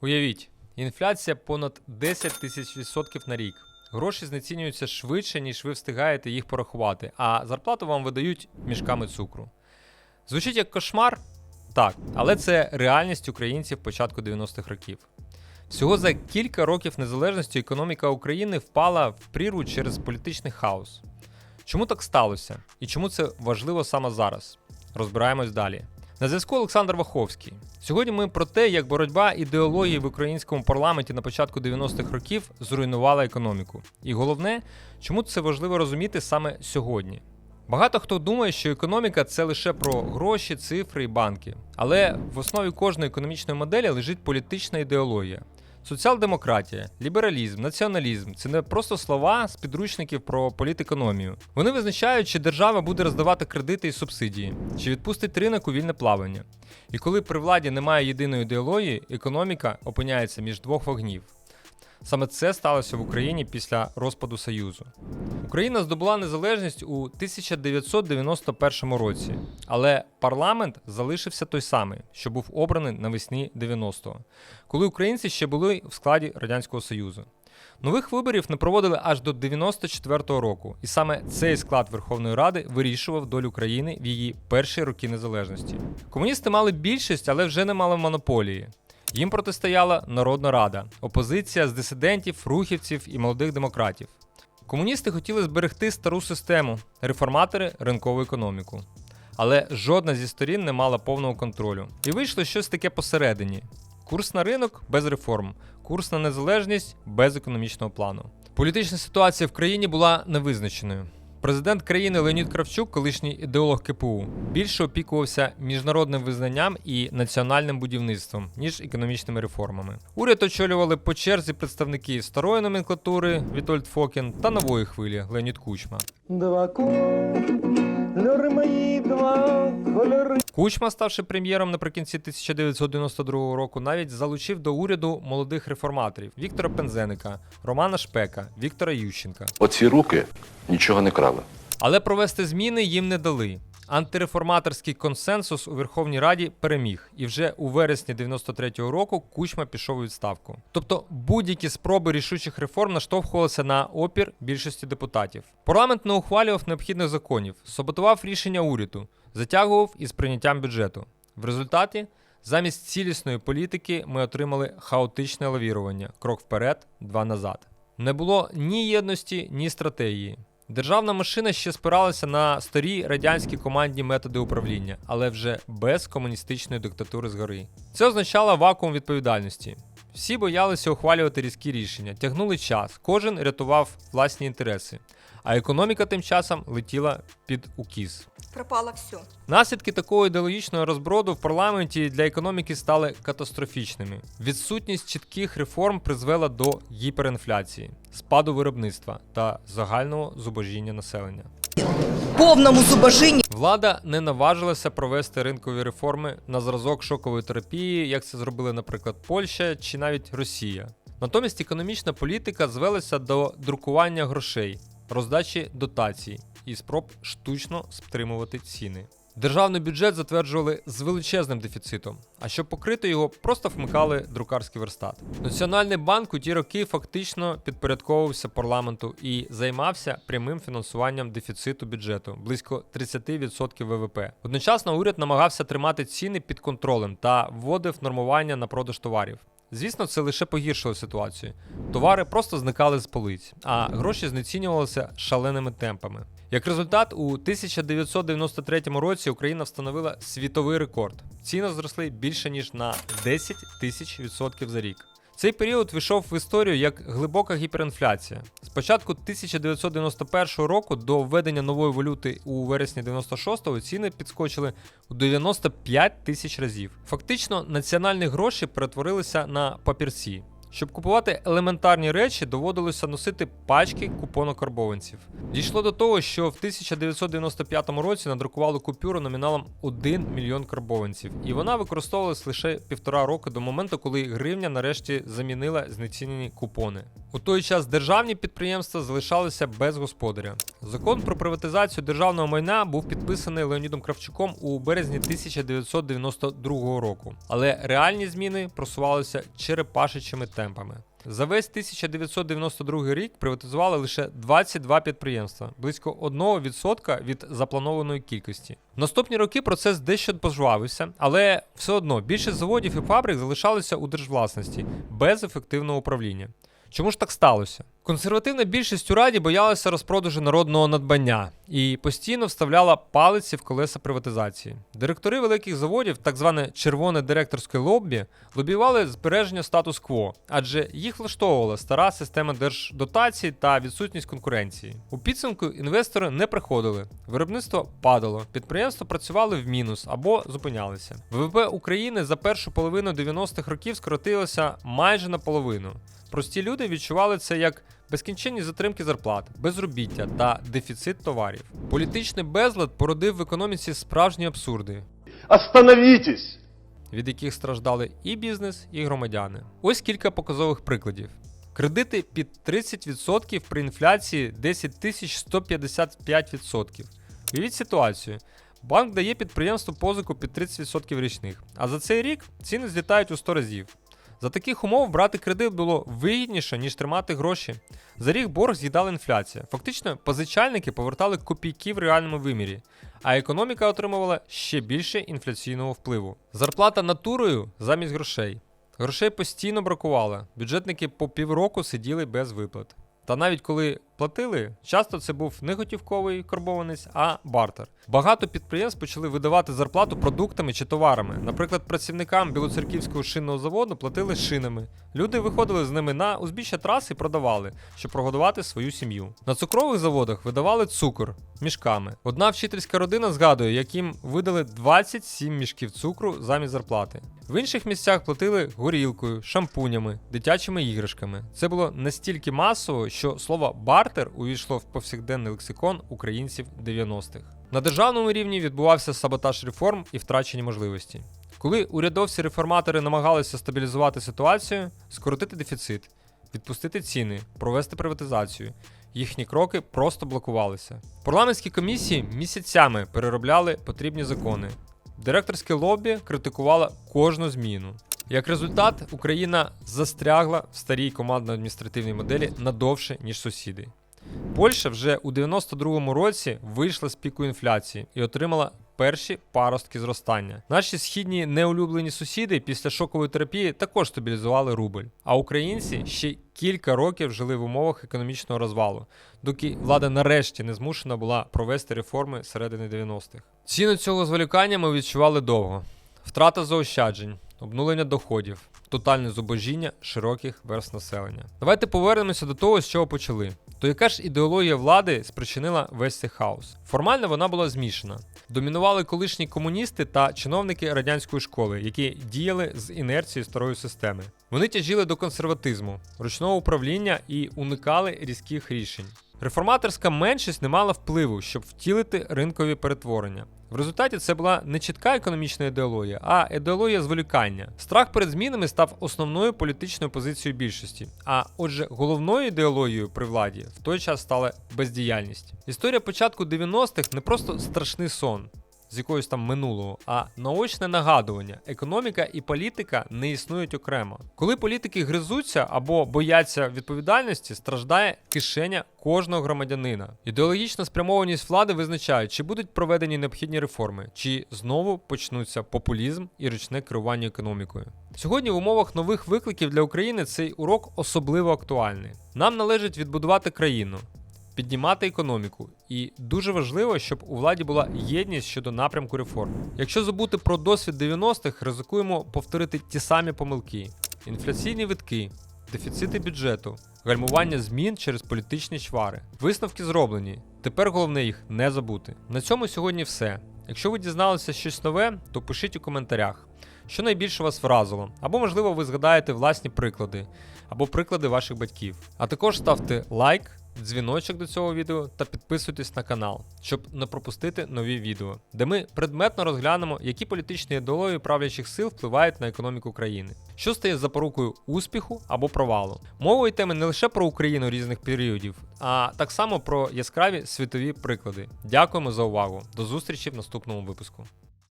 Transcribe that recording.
Уявіть, інфляція понад 10 тисяч відсотків на рік. Гроші знецінюються швидше, ніж ви встигаєте їх порахувати, а зарплату вам видають мішками цукру. Звучить як кошмар? Так, але це реальність українців початку 90-х років. Всього за кілька років незалежності економіка України впала в прірву через політичний хаос. Чому так сталося? І чому це важливо саме зараз? Розбираємось далі. На зв'язку Олександр Ваховський. Сьогодні ми про те, як боротьба ідеології в українському парламенті на початку 90-х років зруйнувала економіку. І головне, чому це важливо розуміти саме сьогодні. Багато хто думає, що економіка це лише про гроші, цифри і банки. Але в основі кожної економічної моделі лежить політична ідеологія. Соціал-демократія, лібералізм, націоналізм це не просто слова з підручників про політекономію. Вони визначають, чи держава буде роздавати кредити і субсидії, чи відпустить ринок у вільне плавання. І коли при владі немає єдиної ідеології, економіка опиняється між двох вогнів. Саме це сталося в Україні після розпаду Союзу. Україна здобула незалежність у 1991 році, але парламент залишився той самий, що був обраний навесні 90-го, коли українці ще були в складі Радянського Союзу. Нових виборів не проводили аж до 94-го року, і саме цей склад Верховної Ради вирішував долю країни в її перші роки незалежності. Комуністи мали більшість, але вже не мали монополії. Їм протистояла Народна Рада, опозиція з дисидентів, рухівців і молодих демократів. Комуністи хотіли зберегти стару систему, реформатори ринкову економіку. Але жодна зі сторін не мала повного контролю. І вийшло щось таке посередині: курс на ринок без реформ, курс на незалежність без економічного плану. Політична ситуація в країні була невизначеною. Президент країни Леонід Кравчук, колишній ідеолог КПУ, більше опікувався міжнародним визнанням і національним будівництвом, ніж економічними реформами. Уряд очолювали по черзі представники старої номенклатури Вітольд Фокін та нової хвилі Леонід Кучма. Два два кольори. Кучма, ставши прем'єром наприкінці 1992 року, навіть залучив до уряду молодих реформаторів Віктора Пензеника, Романа Шпека, Віктора Ющенка. Оці руки нічого не крали. Але провести зміни їм не дали. Антиреформаторський консенсус у Верховній Раді переміг, і вже у вересні 93-го року Кучма пішов у відставку. Тобто будь-які спроби рішучих реформ наштовхувалися на опір більшості депутатів. Парламент не ухвалював необхідних законів, саботував рішення уряду, затягував із прийняттям бюджету. В результаті, замість цілісної політики, ми отримали хаотичне лавірування: крок вперед, два назад. Не було ні єдності, ні стратегії. Державна машина ще спиралася на старі радянські командні методи управління, але вже без комуністичної диктатури згори. Це означало вакуум відповідальності. Всі боялися ухвалювати різкі рішення, тягнули час, кожен рятував власні інтереси, а економіка тим часом летіла під укіс. пропало все. Наслідки такого ідеологічного розброду в парламенті для економіки стали катастрофічними. Відсутність чітких реформ призвела до гіперінфляції, спаду виробництва та загального зубожіння населення. Повному зубожінню. Влада не наважилася провести ринкові реформи на зразок шокової терапії, як це зробили, наприклад, Польща чи навіть Росія. Натомість економічна політика звелася до друкування грошей, роздачі дотацій і спроб штучно стримувати ціни. Державний бюджет затверджували з величезним дефіцитом, а щоб покрити його, просто вмикали друкарський верстат. Національний банк у ті роки фактично підпорядковувався парламенту і займався прямим фінансуванням дефіциту бюджету близько 30% ВВП. Одночасно уряд намагався тримати ціни під контролем та вводив нормування на продаж товарів. Звісно, це лише погіршило ситуацію. Товари просто зникали з полиць, а гроші знецінювалися шаленими темпами. Як результат, у 1993 році Україна встановила світовий рекорд. Ціни зросли більше ніж на 10 тисяч відсотків за рік. Цей період війшов в історію як глибока гіперінфляція. З початку 1991 року до введення нової валюти у вересні 96-го ціни підскочили у 95 тисяч разів. Фактично, національні гроші перетворилися на папірці. Щоб купувати елементарні речі, доводилося носити пачки купонокарбованців. Дійшло до того, що в 1995 році надрукували купюру номіналом 1 мільйон карбованців, і вона використовувалась лише півтора року до моменту, коли гривня нарешті замінила знецінені купони. У той час державні підприємства залишалися без господаря. Закон про приватизацію державного майна був підписаний Леонідом Кравчуком у березні 1992 року, але реальні зміни просувалися черепашичими темпами. За весь 1992 рік приватизували лише 22 підприємства, близько 1% від запланованої кількості. В наступні роки процес дещо пожвавився, але все одно більшість заводів і фабрик залишалися у держвласності без ефективного управління. Чому ж так сталося? Консервативна більшість у раді боялася розпродажу народного надбання і постійно вставляла палиці в колеса приватизації. Директори великих заводів, так зване червоне директорське лоббі, лобіювали збереження статус-кво, адже їх влаштовувала стара система держдотацій та відсутність конкуренції. У підсумку інвестори не приходили, виробництво падало, підприємства працювали в мінус або зупинялися. ВВП України за першу половину 90-х років скоротилося майже наполовину. Прості люди відчували це як безкінченні затримки зарплат, безробіття та дефіцит товарів. Політичний безлад породив в економіці справжні абсурди, Остановитесь! від яких страждали і бізнес, і громадяни. Ось кілька показових прикладів. Кредити під 30% при інфляції 10 тисяч 155%. Уявіть ситуацію. Банк дає підприємству позику під 30% річних, а за цей рік ціни злітають у 100 разів. За таких умов брати кредит було вигідніше, ніж тримати гроші. За рік борг з'їдала інфляція. Фактично, позичальники повертали копійки в реальному вимірі, а економіка отримувала ще більше інфляційного впливу. Зарплата натурою замість грошей. Грошей постійно бракувало. Бюджетники по півроку сиділи без виплат. Та навіть коли платили, часто це був не готівковий карбованець, а бартер. Багато підприємств почали видавати зарплату продуктами чи товарами. Наприклад, працівникам білоцерківського шинного заводу платили шинами. Люди виходили з ними на узбіччя траси і продавали, щоб прогодувати свою сім'ю. На цукрових заводах видавали цукор мішками. Одна вчительська родина згадує, як їм видали 27 мішків цукру замість зарплати. В інших місцях платили горілкою, шампунями, дитячими іграшками. Це було настільки масово, що слово бартер увійшло в повсякденний лексикон українців 90-х. На державному рівні відбувався саботаж реформ і втрачені можливості. Коли урядовці-реформатори намагалися стабілізувати ситуацію, скоротити дефіцит, відпустити ціни, провести приватизацію, їхні кроки просто блокувалися. Парламентські комісії місяцями переробляли потрібні закони. Директорське лобі критикувало кожну зміну. Як результат, Україна застрягла в старій командно-адміністративній моделі надовше, ніж сусіди. Польща вже у 92-му році вийшла з піку інфляції і отримала перші паростки зростання. Наші східні неулюблені сусіди після шокової терапії також стабілізували рубль. А українці ще кілька років жили в умовах економічного розвалу, доки влада нарешті не змушена була провести реформи середини 90-х. Ціну цього зволікання ми відчували довго: втрата заощаджень, обнулення доходів, тотальне зубожіння широких верст населення. Давайте повернемося до того, з чого почали. То яка ж ідеологія влади спричинила весь цей хаос? Формально вона була змішана. Домінували колишні комуністи та чиновники радянської школи, які діяли з інерцією старої системи. Вони тяжіли до консерватизму, ручного управління і уникали різких рішень. Реформаторська меншість не мала впливу, щоб втілити ринкові перетворення. В результаті це була не чітка економічна ідеологія, а ідеологія зволікання. Страх перед змінами став основною політичною позицією більшості. А отже, головною ідеологією при владі в той час стала бездіяльність. Історія початку 90-х не просто страшний сон. З якогось там минулого, а наочне нагадування, економіка і політика не існують окремо. Коли політики гризуться або бояться відповідальності, страждає кишеня кожного громадянина. Ідеологічна спрямованість влади визначає, чи будуть проведені необхідні реформи, чи знову почнуться популізм і ручне керування економікою. Сьогодні в умовах нових викликів для України цей урок особливо актуальний. Нам належить відбудувати країну, піднімати економіку, і дуже важливо, щоб у владі була єдність щодо напрямку реформ. Якщо забути про досвід 90-х, ризикуємо повторити ті самі помилки: інфляційні витки, дефіцити бюджету, гальмування змін через політичні чвари. Висновки зроблені. Тепер головне їх не забути. На цьому сьогодні все. Якщо ви дізналися щось нове, то пишіть у коментарях. Що найбільше вас вразило? Або, можливо, ви згадаєте власні приклади, або приклади ваших батьків. А також ставте лайк, дзвіночок до цього відео та підписуйтесь на канал, щоб не пропустити нові відео, де ми предметно розглянемо, які політичні ідеології правлячих сил впливають на економіку країни, що стає запорукою успіху або провалу. Мова йтиме не лише про Україну різних періодів, а так само про яскраві світові приклади. Дякуємо за увагу. До зустрічі в наступному випуску.